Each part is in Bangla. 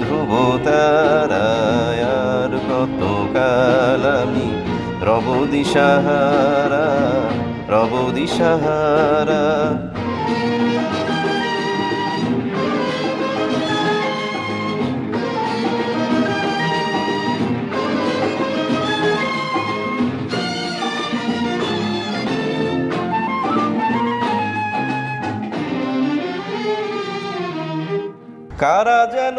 ধ্রুব তারায়ার কত কাল আমি রব দিশাহারা রব দিশাহারা কারা যেন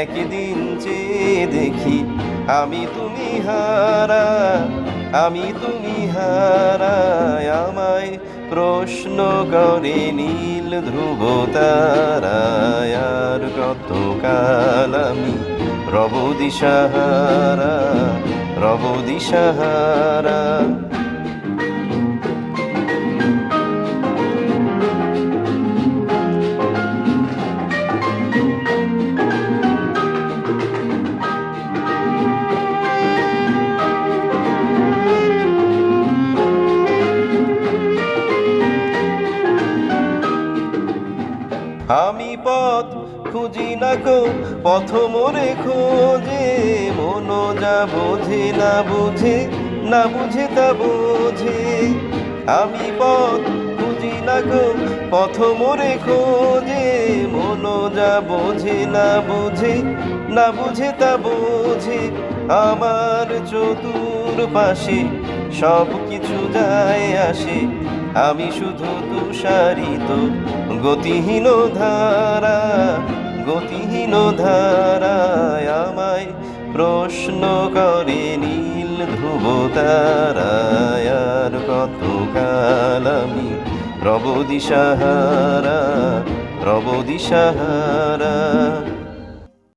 একদিন যে দেখি, আমি তুমি হারা, আমি তুমি হারা। আমায় প্রশ্ন করে নীল ধ্রুব তারায়ার কত কাল আমি রব দিশাহারা আমি পথ খুঁজি না কো পথ মোরে খোঁজে। মন যা বোঝে না বুঝে না বুঝে তা বোঝে। আমি পথ খুঁজি না গো, পথ মোরে খোঁজে। মন যা বোঝে না বুঝে না বুঝে তা বোঝে। আমার চতুর পাশে সব কিছু যায় আসে। আমি শুধু তুষারিত, গতিহীন ধারা, গতিহীন ধারায় আমায় প্রশ্ন করে নীল ধ্রুব তারায়ার কত কাল আমি রব দিশাহারা রব দিশাহারা